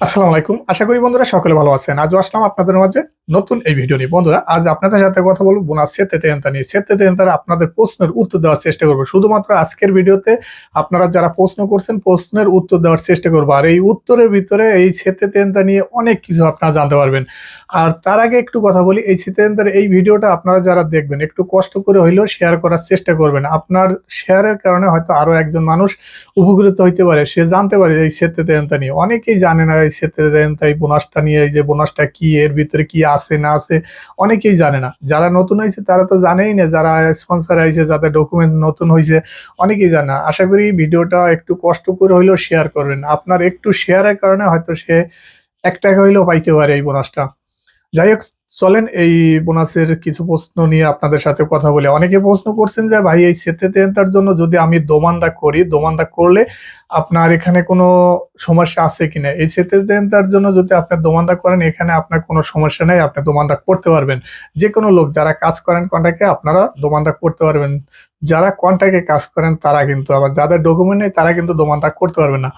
আসসালামু আলাইকুম। আশা করি বন্ধুরা সকলে ভালো আছেন। আজও আসলাম আপনাদের মাঝে নতুন এই ভিডিও নিয়ে। বন্ধুরা, আজ আপনাদের সাথে কথা বলব বোনাস সেতে তেন্তা নিয়ে। সেতে তেন্তার আপনাদের প্রশ্নের উত্তর দেওয়ার চেষ্টা করব। শুধুমাত্র আজকের ভিডিওতে আপনারা যারা প্রশ্ন করছেন, প্রশ্নের উত্তর দেওয়ার চেষ্টা করব। আর এই উত্তরের ভিতরে এই সেতে তেন্তা নিয়ে অনেক কিছু আপনারা জানতে পারবেন। আর তার আগে একটু কথা বলি, এই সেতে তেন্তার এই ভিডিওটা আপনারা যারা দেখবেন, একটু কষ্ট করে হইলেও শেয়ার করার চেষ্টা করবেন। আপনার শেয়ারের কারণে হয়তো আরও একজন মানুষ উপকৃত হইতে পারে, সে জানতে পারে এই সেতে তেন্তা নিয়ে। অনেকেই জানে না সেতে দেন, তাই বোনাসটা নিয়ে এই যে বোনাসটা কি, এর ভিতরে কি আছে, না আছে, অনেকেই জানে না। যারা নতুন হয়েছে, তারা তো জানেই না, যারা স্পন্সার হয়েছে, যাদের ডকুমেন্ট নতুন হয়েছে, অনেকেই জানে না। আশা করি ভিডিওটা একটু কষ্ট করে হইলেও শেয়ার করবেন। আপনার একটু শেয়ারের কারণে হয়তো সে এক টাকা হইলেও পাইতে পারে এই বোনাসটা যাই হোক চলেন, এই বোনাসের কিছু প্রশ্ন নিয়ে আপনাদের সাথে কথা বলে। অনেকে প্রশ্ন করছেন যে, ভাই, এই সেতে তেন্তার জন্য যদি আমি দোমান্দা করি, দোমান্দা করলে আপনার এখানে কোনো সমস্যা আছে কিনা? এই সেতে তেন্তার জন্য যদি আপনি দোমান্দা করেন, এখানে আপনার কোনো সমস্যা নেই, আপনি দোমান্দা করতে পারবেন। যে কোনো লোক যারা কাজ করেন কন্ট্যাক্টে আপনারা দোমান্দা করতে পারবেন। যারা কন্ট্যাক্টে কাজ করেন, তারা কিন্তু, আবার যাদের ডকুমেন্ট নেই, তারা কিন্তু দোমান্দা করতে পারবে না।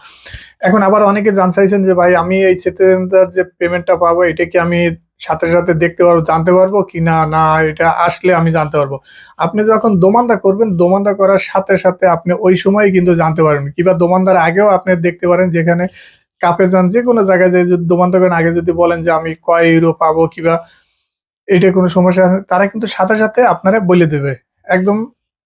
এখন আবার অনেকে জান চাইছেন যে, ভাই, আমি এই সেতে তেন্তার যে পেমেন্টটা পাবো, এটা কি আমি সাথে সাথে দেখতে পারব, জানতে পারব কি না না, এটা আসলে আমি জানতে পারব। আপনি যখন দোমান্দা করবেন, দোমান্দা করার সাথে সাথে আপনি ওই সময় কিন্তু জানতে পারবেন। কিংবা দোমান্দার আগেও আপনি দেখতে পারেন যেখানে কাপে যান, যে কোনো জায়গায় যে যদি দোমান্দা করেন, আগে যদি বলেন যে আমি কয় ইউরো পাবো কিংবা এটা কোনো সমস্যা তারা কিন্তু সাথে সাথে আপনারা বলে দেবে। একদম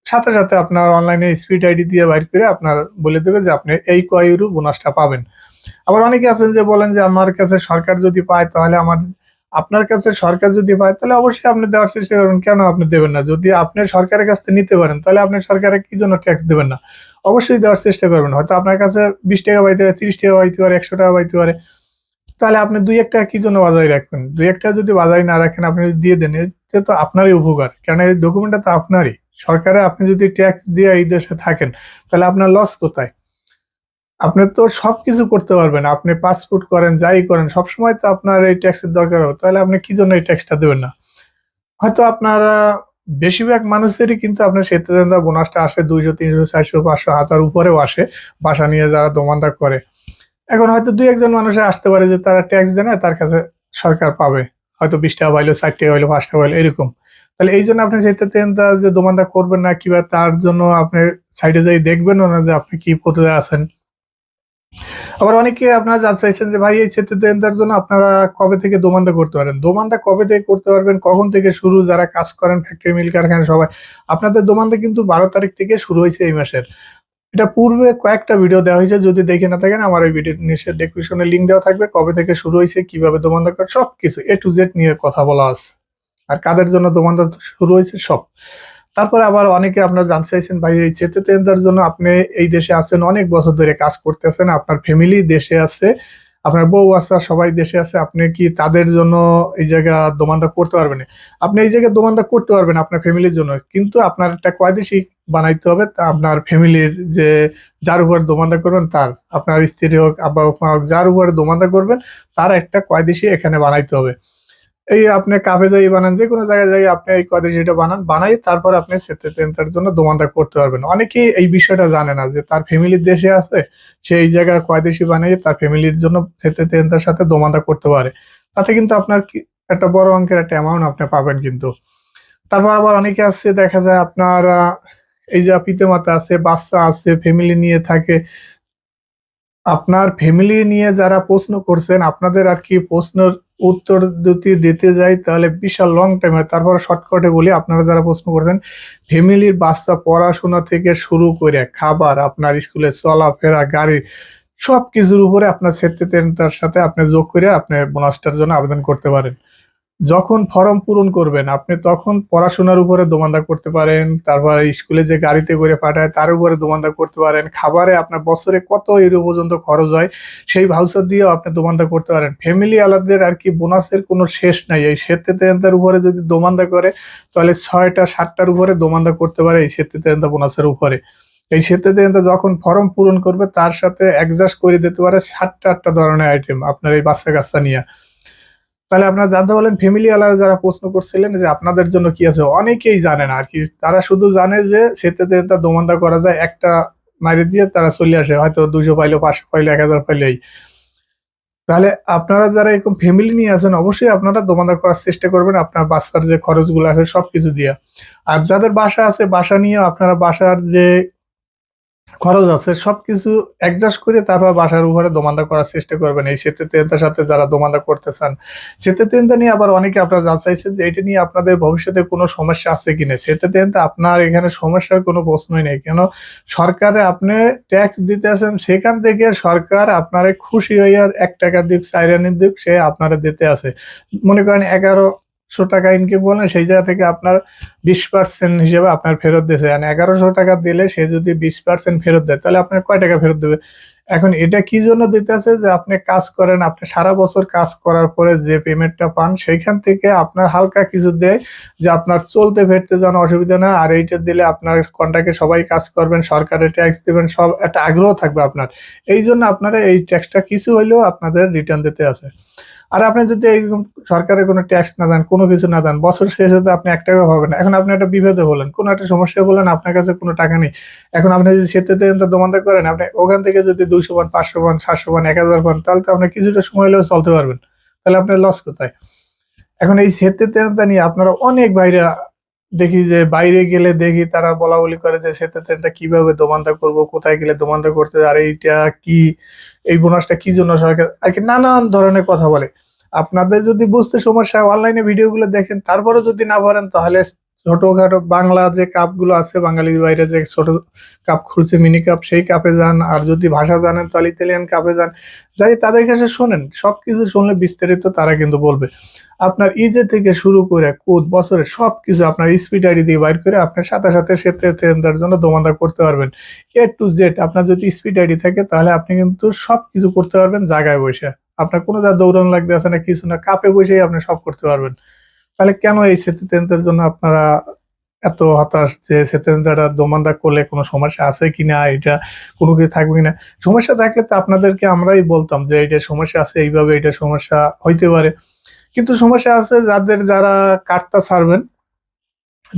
সাথে সাথে আপনার অনলাইনে স্পিড আইডি দিয়ে বাইর করে আপনার বলে দেবে যে আপনি এই কয় ইউরো বোনাসটা পাবেন। আবার অনেকে আছেন যে বলেন যে, আমার কাছে সরকার যদি পায়, তাহলে আমার আপনার কাছে সরকার যদি পায়, তাহলে অবশ্যই আপনি দেওয়ার চেষ্টা করবেন। কেন আপনি দেবেন না? যদি আপনি সরকারের কাছ থেকে নিতে পারেন, তাহলে আপনি সরকারের কি জন্য ট্যাক্স দেবেন না? অবশ্যই দেওয়ার চেষ্টা করবেন। হয়তো আপনার কাছে বিশ টাকা পাইতে পারে, তিরিশ টাকা পাইতে পারে, একশো টাকা পাইতে পারে। তাহলে আপনি দুই একটা কি জন্য বাজারে রাখবেন? দুই একটা যদি বাজারে না রাখেন, আপনি যদি দিয়ে দেন, এতে তো আপনারই উপকার। কেন এই ডকুমেন্টটা তো আপনারই। সরকারে আপনি যদি ট্যাক্স দিয়ে এই দেশে থাকেন, তাহলে আপনার লস কোথায়? আপনি তো সব কিছু করতে পারবেন। আপনি পাসপোর্ট করেন, যাই করেন, সবসময় তো আপনার এই ট্যাক্সের দরকার হবে। তাহলে আপনি কি জন্য এই ট্যাক্সটা দেবেন না? হয়তো আপনারা, বেশিরভাগ মানুষেরই কিন্তু আপনার সেতু বোনাসটা আসে দুইশো, তিনশো, চারশো, পাঁচশো হাজার উপরেও আসে বাসা নিয়ে যারা দোমান্দা করে। এখন হয়তো দুই একজন মানুষে আসতে পারে যে তারা ট্যাক্স দেয় না, তার কাছে সরকার পাবে। হয়তো বিশ টাকা পাইলো, ষাট টাকা পাইলো, পাঁচ টাকা পাইলো, এরকম। তাহলে এই জন্য আপনি সেতু যে দোমান্দা করবেন না, কিংবা তার জন্য আপনি সাইডে যাই দেখবেন না যে আপনি কি পথে আছেন। আবার অনেকে আপনারা জানতে চাইছেন যে ভাই, এই সেতু দেনদার জন্য আপনারা কবে থেকে দোমান্দা করতে পারেন? দোমান্দা কবে থেকে করতে পারবেন? কখন থেকে শুরু? যারা কাজ করেন ফ্যাক্টরি মিল কারখানা, সবাই। আপনাদের দোমান্দা কিন্তু বারো তারিখ থেকে শুরু হয়েছে এই মাসের। এটা পূর্বে কয়েকটা ভিডিও দেওয়া হয়েছে, যদি দেখে না থাকেন, আমার এই ভিডিও নিচে ডেসক্রিপশনে লিঙ্ক দেওয়া থাকবে, কবে থেকে শুরু হয়েছে, কীভাবে দোমান্দা করে সব কিছু এ টু জেড নিয়ে কথা বলা আছে। আর কাদের জন্য দোমান্দা শুরু হয়েছে, সব। তারপরে আবার অনেকে আপনার জানতে চাইছেন, ভাই, এই চেতে তেন্দার জন্য আপনি এই দেশে আছেন, অনেক বছর ধরে কাজ করতেছেন, আপনার ফ্যামিলি দেশে আছে, আপনার বউ আছে, সবাই দেশে আছে, আপনি কি তাদের জন্য এই জায়গা দোমান্দা করতে পারবেন? আপনি এই জায়গায় দোমান্দা করতে পারবেন আপনার ফ্যামিলির জন্য, কিন্তু আপনার একটা কয়দেশি বানাইতে হবে আপনার ফ্যামিলির যে যার উপর দোমান্দা করবেন, তার। আপনার স্ত্রী হোক, আব্বা হোক, মা হোক, যার উপরে দোমান্দা করবেন, তার একটা কয়দেশি এখানে বানাইতে হবে। এই আপনি কাপে যাই বানান, যে কোনো জায়গায় যাই আপনি এই কদেশিটা বানান, বানাই, তারপর আপনি সেতে তেন্তার জন্য দোমান্দা করতে পারবেন। অনেকেই এই বিষয়টা জানে না যে তার ফ্যামিলির দেশে আছে, সে এই জায়গায় কয়দেশি বানিয়ে তার ফ্যামিলির জন্য সেতে তেন্তার সাথে দোমান্দা করতে পারে। তাতে কিন্তু আপনার একটা বড় অঙ্কের একটা অ্যামাউন্ট আপনি পাবেন কিন্তু। তারপর আবার অনেকে আছে, দেখা যায় আপনার এই যে পিতামাতা আছে, বাচ্চা আছে, ফ্যামিলি নিয়ে থাকে। আপনার ফ্যামিলি নিয়ে যারা প্রশ্ন করছেন, আপনাদের আর কি প্রশ্নের উত্তর যদি দিতে যাই, তাহলে বিশাল লং টাইম হয়। তারপর শর্টকাটে বলি, আপনারা যারা প্রশ্ন করছেন, ফ্যামিলির বাচ্চা পড়াশোনা থেকে শুরু করে খাবার, আপনার স্কুলে চলাফেরা, গাড়ি সব কিছুর উপরে আপনার সেত্রিতার সাথে আপনি যোগ করে আপনি বোনাসটার জন্য আবেদন করতে পারেন। যখন ফর্ম পূরণ করবেন, আপনি তখন পড়াশোনার উপরে দোমান্দা করতে পারেন, তারপর স্কুলে যে গাড়িতে করে পাঠায় তার উপরে দোমান্দা করতে পারেন, খাবারে আপনার বছরে কত ইউরো পর্যন্ত খরচ হয়, সেই ভাউচার দিয়েও আপনি দোমান্দা করতে পারেন। ফ্যামিলি আলাদের আর কি বোনাসের কোনো শেষ নাই, এই সেত্রিতার উপরে যদি দোমান্দা করে, তাহলে ছয়টা, সাতটার উপরে দোমান্দা করতে পারে এই সেত্রিতার বোনাসের উপরে। এই সেত্রিতার যখন ফর্ম পূরণ করবে, তার সাথে অ্যাডজাস্ট করে দিতে পারে সাতটা, আটটা ধরনের আইটেম আপনার এই বাচ্চা কাচ্চা নিয়ে। তাহলে আপনারা জানতে পারলেন ফ্যামিলি আলাদা যারা প্রশ্ন করছিলেন যে আপনাদের জন্য কি আছে, অনেকেই জানে না আর কি তারা শুধু জানে যে সেতে তার দোমান্দা করা যায়, একটা মারি দিয়ে তারা চলে আসে, হয়তো দুশো পাইলো পাঁচশো পাইলো এক হাজার পাইলেই। তাহলে আপনারা যারা এরকম ফ্যামিলি নিয়ে আছেন, অবশ্যই আপনারা দোমাদা করার চেষ্টা করবেন, আপনার বাচ্চার যে খরচগুলো আছে সবকিছু দিয়ে। আর যাদের বাসা আছে, বাসা নিয়ে আপনারা বাসার যে খরচ আছে, সবকিছু অ্যাডজাস্ট করে তারপর বাসার উপরে দোমান্দা করার চেষ্টা করবেন। এই সেতু তেনতার সাথে যারা দোমান্দা করতে চান সেতু তেনতা নিয়ে আবার অনেকে আপনারা জানতে চাইছেন যে এটা নিয়ে আপনাদের ভবিষ্যতে কোনো সমস্যা আছে কিনা। সেতু তেনতা আপনার এখানে সমস্যার কোনো প্রশ্নই নেই। কেন? সরকারে আপনি ট্যাক্স দিতে আছেন সেখান থেকে সরকার আপনারে খুশি হইয়া এক টাকা দিক চাইরানির দিক সে আপনারা দিতে আছে মনে করেন এগারো শো টাকা ইনকাম করলেন, সেই জায়গা থেকে আপনার বিশ পার্সেন্ট হিসেবে আপনার ফেরত দিয়েছে। মানে এগারোশো টাকা দিলে সে যদি বিশ পার্সেন্ট ফেরত দেয়, তাহলে আপনার কয় টাকা ফেরত দেবে? এখন এটা কি জন্য দিতেছে যে আপনি কাজ করেন, আপনি সারা বছর কাজ করার পরে যে পেমেন্টটা পান, সেইখান থেকে আপনার হালকা কিছু দেয় যে আপনার চলতে ফেরতে যেন অসুবিধা না আর এইটা দিলে আপনার কন্ট্রাক্টে সবাই কাজ করবেন, সরকারের ট্যাক্স দিবেন, সব একটা আগ্রহ থাকবে আপনার। এই জন্য আপনারা এই ট্যাক্সটা কিছু হইলেও আপনাদের রিটার্ন দিতে আছে। আর আপনি যদি এইরকম সরকারের কোনো ট্যাক্স না দেন, কোনো কিছু না দেন, বছর শেষে তো আপনি এক টাকা পাবেন এখন আপনি একটা বিভেদে হলেন কোনো একটা সমস্যা বলেন আপনার কাছে কোনো টাকা নেই। এখন আপনি যদি সেতে দেন তো দোমান্দা করেন, আপনি ওখান থেকে যদি দুইশো পান, পাঁচশো পান, সাতশো পান, এক হাজার পান, তাহলে তো আপনি কিছুটা সময় হলেও চলতে পারবেন। তাহলে আপনার লস কোথায়? এখন এই সেতুতে নিয়ে আপনারা অনেক বাইরে দেখি যে বাইরে গেলে দেখি তারা বলা বলি করে যে সেতুতে কীভাবে দোমান্দা করব, কোথায় গেলে দোমান্দা করতে আর এইটা কি, এই বোনাসটা কি জন্য সরকার, আর কি নানান ধরনের কথা বলে। আপনাদের যদি বুঝতে সমস্যা অনলাইনে ভিডিওগুলো দেখেন তারপরে যদি না পারেন, তাহলে ছোটখাটো বাংলা যে কাপগুলো আছে, বাঙালির বাইরে যে ছোট কাপ খুলছে মিনি কাপ সেই কাপে যান। আর যদি ভাষা জানেন, তাহলে ইতালিয়ান কাপে যান। যাই, তাদের কাছে শোনেন, সবকিছু শুনলে বিস্তারিত তারা কিন্তু বলবে। আপনার ইজে থেকে শুরু করে কোদ বছরে সবকিছু আপনার স্পিড আইডি দিয়ে বাইর করে আপনার সাথে সাথে সেতে তার জন্য দোমাদা করতে পারবেন। এ টু জেড আপনার যদি স্পিড আইডি থাকে, তাহলে আপনি কিন্তু সবকিছু করতে পারবেন জায়গায় বসে। আপনার কোনো যা দৌড়ানো লাগতে আছে না, কিছু না কাপে বসেই আপনি সব করতে পারবেন। তাহলে কেন এই সেতু তেন্তের জন্য আপনারা এত হতাশ যে সেতু তেন্তাটা দোমান্দা করলে কোনো সমস্যা আছে কিনা? এটা কোনো কিছু থাকবে কিনা? সমস্যা থাকলে তো আপনাদেরকে আমরাই বলতাম যে এটা সমস্যা আছে, এইভাবে এটা সমস্যা হইতে পারে। কিন্তু সমস্যা আছে যাদের যারা কার্ডটা ছাড়বেন।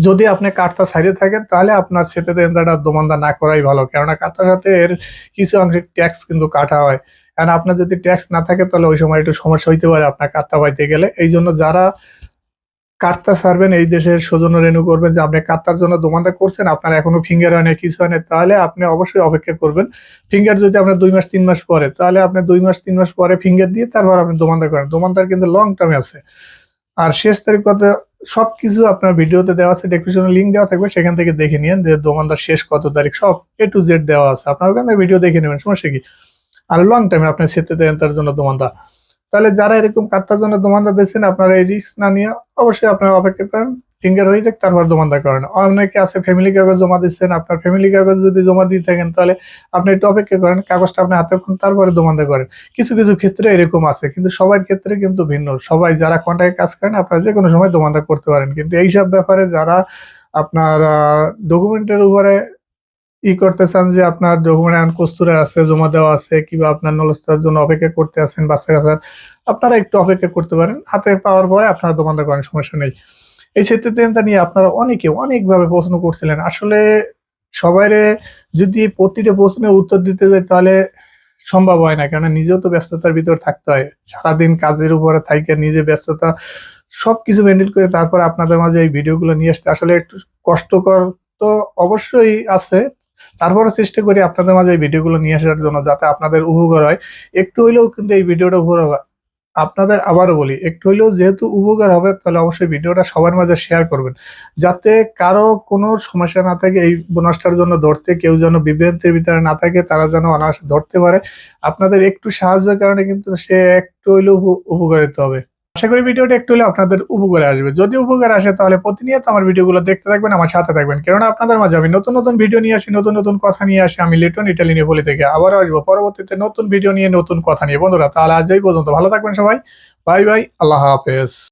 যদি আপনি কার্ডটা ছাড়িয়ে থাকেন, তাহলে আপনার সেতু তেন্তাটা দোমান্দা না করাই ভালো। কেননা কার্ডটার সাথে এর কিছু অংশে ট্যাক্স কিন্তু কাটা হয়। কারণ আপনার যদি ট্যাক্স না থাকে, তাহলে ওই সময় একটু সমস্যা হইতে পারে আপনার কার্তা পাইতে গেলে। এই জন্য যারা কার্তা সারবেন এই দেশের সৌজন্য রেনু করবেন যে আপনি কার্তার জন্য দোমানটা করছেন, আপনার এখনও ফিঙ্গার হয় না কিছু হয় না তাহলে আপনি অবশ্যই অপেক্ষা করবেন। ফিঙ্গার যদি আপনার দুই মাস, তিন মাস পরে, তাহলে আপনি দুই মাস, তিন মাস পরে ফিঙ্গার দিয়ে তারপর আপনি দোমানটা করেন। দোমানটার কিন্তু লং টার্মে আছে। আর শেষ তারিখ কত, সবকিছু আপনার ভিডিওতে দেওয়া আছে ডেসক্রিপশনে লিঙ্ক দেওয়া থাকবে, সেখান থেকে দেখে নিন যে দোমানদার শেষ কত তারিখ, সব এ টু জেড দেওয়া আছে। আপনার ওখানে ভিডিও দেখে নেবেন, সমস্যা কি? আর লং টাইমে আপনি সেতে দেন তার জন্য দোমান্দা তাহলে যারা এরকম কাটতার জন্য দোমান্দা দিচ্ছেন আপনারা এই রিস্ক না নিয়ে অবশ্যই আপনারা অপেক্ষা করেন। ফিঙ্গার হয়ে যাক, তারপর দোমান্দা করেন। অনেকে আছে ফ্যামিলি কাগজ জমা দিচ্ছেন আপনার ফ্যামিলি কাগজ যদি জমা দিয়ে থাকেন, তাহলে আপনি একটু অপেক্ষা করেন, কাগজটা আপনি হাতে পান তারপরে দোমান্দা করেন। কিছু কিছু ক্ষেত্রে এরকম আছে, কিন্তু সবার ক্ষেত্রে কিন্তু ভিন্ন। সবাই যারা কন্ট্যাক্টে কাজ করেন, আপনারা যে কোনো সময় দোমান্দা করতে পারেন। কিন্তু এইসব ব্যাপারে যারা আপনার ডকুমেন্টের উপরে ই করতে চান যে আপনার ডকুমেন্ট কস্তুরে আছে, জমা দেওয়া আছে, কিংবা আপনার নলস্তার জন্য অপেক্ষা করতে আছেন, বাচ্চা কাছার আপনারা একটু অপেক্ষা করতে পারেন। হাতে পাওয়ার পরে আপনারা দোকানদার করেন সমস্যা নেই। এই সেতুতে নিয়ে আপনারা অনেকে অনেকভাবে প্রশ্ন করছিলেন। আসলে সবাইরে যদি প্রতিটা প্রশ্নের উত্তর দিতে যায় তাহলে সম্ভব হয় না। কেন নিজেও তো ব্যস্ততার ভিতর থাকতে হয়। সারাদিন কাজের উপরে থাইকে নিজে ব্যস্ততা সব কিছু মেনটেন করে তারপর আপনাদের মাঝে এই ভিডিওগুলো নিয়ে আসতে আসলে একটু কষ্টকর তো অবশ্যই আছে। তারপরে চেষ্টা করি আপনাদের মাঝে এই ভিডিওগুলো নিয়ে আসার জন্য যাতে আপনাদের উপকার হয়। একটু হইলেও কিন্তু এই ভিডিওটা উপকার হবে। আপনাদের আবারও বলি, একটু হইলেও যেহেতু উপকার হবে, তাহলে অবশ্যই ভিডিওটা সবার মাঝে শেয়ার করবেন। যাতে কারও কোনো সমস্যা না থাকে, এই বোনাসটার জন্য ধরতে, কেউ যেন বিভ্রান্তির ভিতরে না থাকে, তারা যেন অনায়াসে ধরতে পারে। আপনাদের একটু সাহায্যের কারণে কিন্তু সে একটু হইলেও উপকারিত হবে। আশা করি ভিডিওটা একটু হলে আপনাদের উপকারে আসবে। যদি উপকারে আসে তাহলে প্রতিনিয়ত আমার ভিডিওগুলো দেখতে থাকবেন, আমার সাথে থাকবেন। কেননা আপনাদের মাঝে আমি নতুন নতুন ভিডিও নিয়ে আসি, নতুন নতুন কথা নিয়ে আসি, আমি লিটন ইটালি নিয়ে বলি থেকে আবার আসব। পরবর্তীতে নতুন ভিডিও নিয়ে, নতুন কথা নিয়ে। বন্ধুরা, তাহলে আজ এই পর্যন্ত। ভালো থাকবেন সবাই। Bye bye. আল্লাহ হাফেজ।